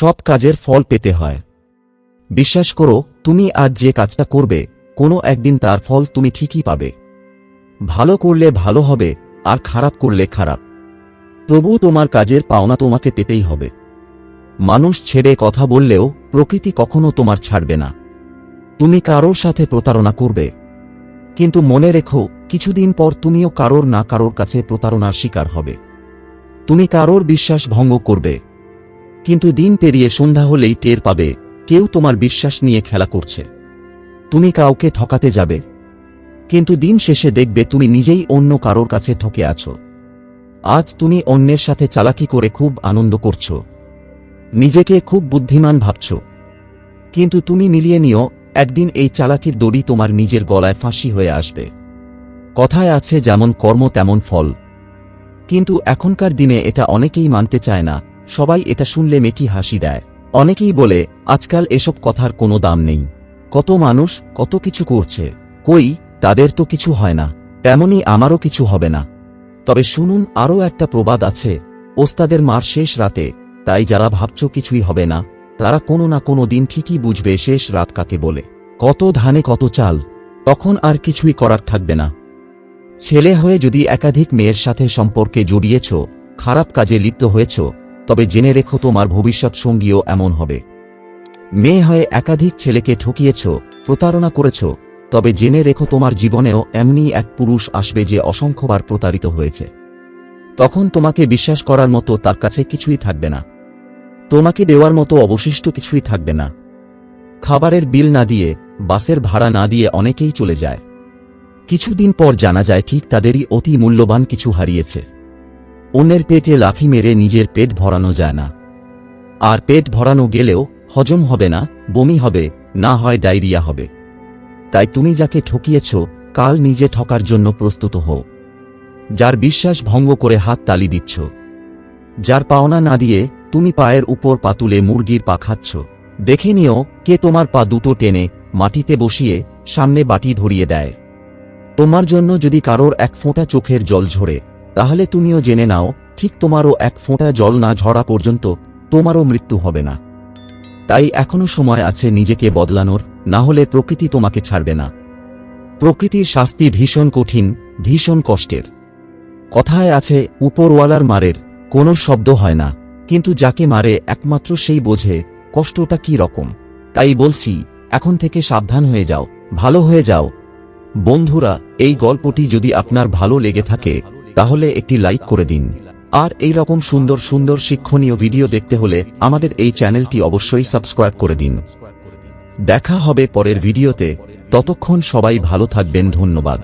সব কাজের ফল পেতে হয়। বিশ্বাস করো, তুমি আজ যে কাজটা করবে, কোনো একদিন তার ফল তুমি ঠিকই পাবে। ভালো করলে ভালো হবে, আর খারাপ করলে খারাপ। তবু তোমার কাজের পাওনা তোমাকে পেতেই হবে। মানুষ ছেড়ে কথা বললেও প্রকৃতি কখনো তোমার ছাড়বে না। তুমি কারোর সাথে প্রতারণা করবে। কিন্তু মনে রেখো, কিছুদিন পর তুমিও কারোর না কারোর কাছে প্রতারণার শিকার হবে। তুমি কারোর বিশ্বাস ভঙ্গ করবে। কিন্তু দিন পেরিয়ে সন্ধ্যা হলেই টের পাবে, কেউ তোমার বিশ্বাস নিয়ে খেলা করছে। তুমি কাউকে ঠকাতে যাবে। কিন্তু দিন শেষে দেখবে তুমি নিজেই অন্য কারোর কাছে ঠকে আছো। আজ তুমি অন্যের সাথে চালাকি করে খুব আনন্দ করছ। নিজেকে খুব বুদ্ধিমান ভাবছ। কিন্তু তুমি মিলিয়ে নিও, একদিন এই চালাকির দড়ি তোমার নিজের গলায় ফাঁসি হয়ে আসবে। কথায় আছে যেমন কর্ম তেমন ফল। কিন্তু এখনকার দিনে এটা অনেকেই মানতে চায় না। সবাই এটা শুনলে মেকি হাসি দেয়। অনেকেই বলে, আজকাল এসব কথার কোনো দাম নেই। কত মানুষ কত কিছু করছে। কই, তাদের তো কিছু হয় না। তেমনি আমারও কিছু হবে না। তবে শুনুন, আরও একটা প্রবাদ আছে। ওস্তাদের মার শেষ রাতে, তাই যারা ভাবছ কিছুই হবে না, তারা কোনো না কোনো দিন ঠিকই বুঝবে শেষ রাত কাকে বলে। কত ধানে কত চাল, তখন আর কিছুই করার থাকবে না। ছেলে হয়ে যদি একাধিক মেয়ের সাথে সম্পর্কে জড়িয়েছ, খারাপ কাজে লিপ্ত হয়েছ তবে জেনে রেখো তোমার ভবিষ্যৎ সঙ্গীও এমন হবে। মেয়ে হয়ে একাধিক ছেলেকে ঠকিয়েছ, প্রতারণা করেছ, তবে জেনে রেখো তোমার জীবনেও এমনি এক পুরুষ আসবে যে অসংখ্যবার প্রতারিত হয়েছে। তখন তোমাকে বিশ্বাস করার মতো তার কাছে কিছুই থাকবে না। তোমাকে দেওয়ার মতো অবশিষ্ট কিছুই থাকবে না। খাবারের বিল না দিয়ে, বাসের ভাড়া না দিয়ে অনেকেই চলে যায়। কিছুদিন পর জানা যায় ঠিক তাদেরই অতি মূল্যবান কিছু হারিয়েছে। অন্যের পেটে লাথি মেরে নিজের পেট ভরানো যায় না। আর পেট ভরানো গেলেও হজম হবে না, বমি হবে, না হয় ডায়রিয়া হবে। তাই তুমি যাকে ঠকিয়েছ, কাল নিজে ঠকার জন্য প্রস্তুত হও। যার বিশ্বাস ভঙ্গ করে হাত তালি দিচ্ছ। যার পাওনা না দিয়ে তুমি পায়ের উপর পা তুলে মুরগির পা খাচ্ছ। দেখে নিও কে তোমার পা দুটো টেনে মাটিতে বসিয়ে সামনে বাটি ধরিয়ে দেয়। তোমার জন্য যদি কারোর এক ফোঁটা চোখের জল ঝরে তাহলে তুমিও জেনে নাও, ঠিক তোমারও এক ফোঁটা জল না ঝরা পর্যন্ত তোমারও মৃত্যু হবে না। তাই এখনও সময় আছে নিজেকে বদলানোর, না হলে প্রকৃতি তোমাকে ছাড়বে না। প্রকৃতির শাস্তি ভীষণ কঠিন, ভীষণ কষ্টের। কথায় আছে, উপরওয়ালার মারের কোনো শব্দ হয় না, কিন্তু যাকে মারে একমাত্র সেই বোঝে কষ্টটা কি রকম। তাই বলছি, এখন থেকে সাবধান হয়ে যাও, ভালো হয়ে যাও। বন্ধুরা, এই গল্পটি যদি আপনার ভালো লেগে থাকে তাহলে একটি লাইক করে দিন। আর এই রকম সুন্দর সুন্দর শিক্ষণীয় ভিডিও দেখতে হলে আমাদের এই চ্যানেলটি অবশ্যই সাবস্ক্রাইব করে দিন। দেখা হবে পরের ভিডিওতে। ততক্ষণ সবাই ভালো থাকবেন, ধন্যবাদ।